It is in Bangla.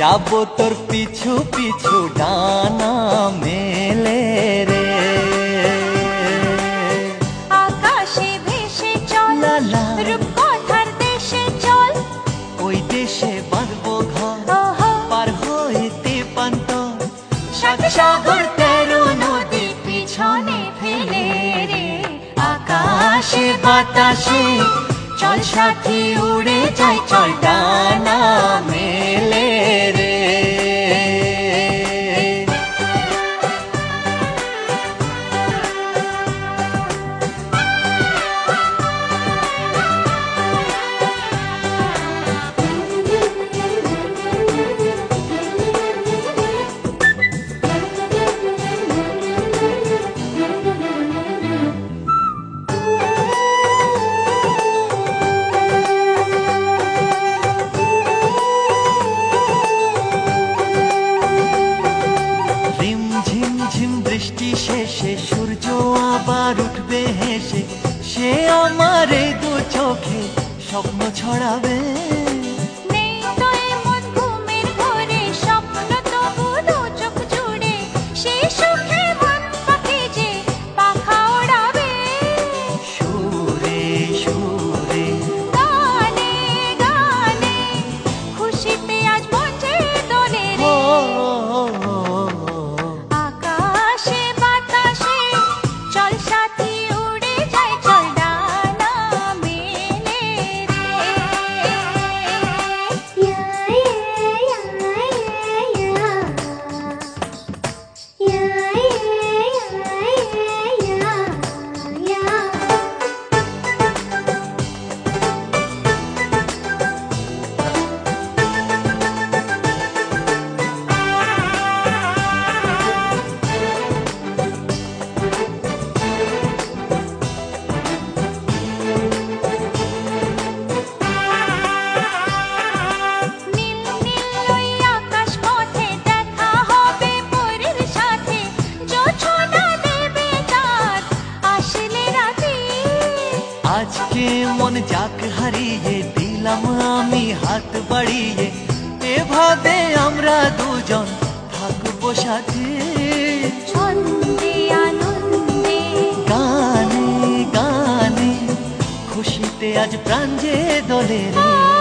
যাব তোর পিছু পিছু ডানা মেলে রে। আকাশে ভেসে চল। রূপকথার দেশে চল। ওই দেশে বাঁধবো ঘর পার হইতে পান্ত। সাত সাগর তেরো নদী পিছনে ফেলে রে। আকাশে বাতাসে চল সাথী উড়ে যাই চল ডানা মেলে আবার উঠবে হেসে সে আমারে দু চোখে স্বপ্ন ছড়াবে। হারিয়ে দিলাম আমি হাত বাড়িয়ে। এভাবে আমরা দুজন থাকব সাথে। গানে গানে খুশিতে আজ প্রাণ যে দলে রে।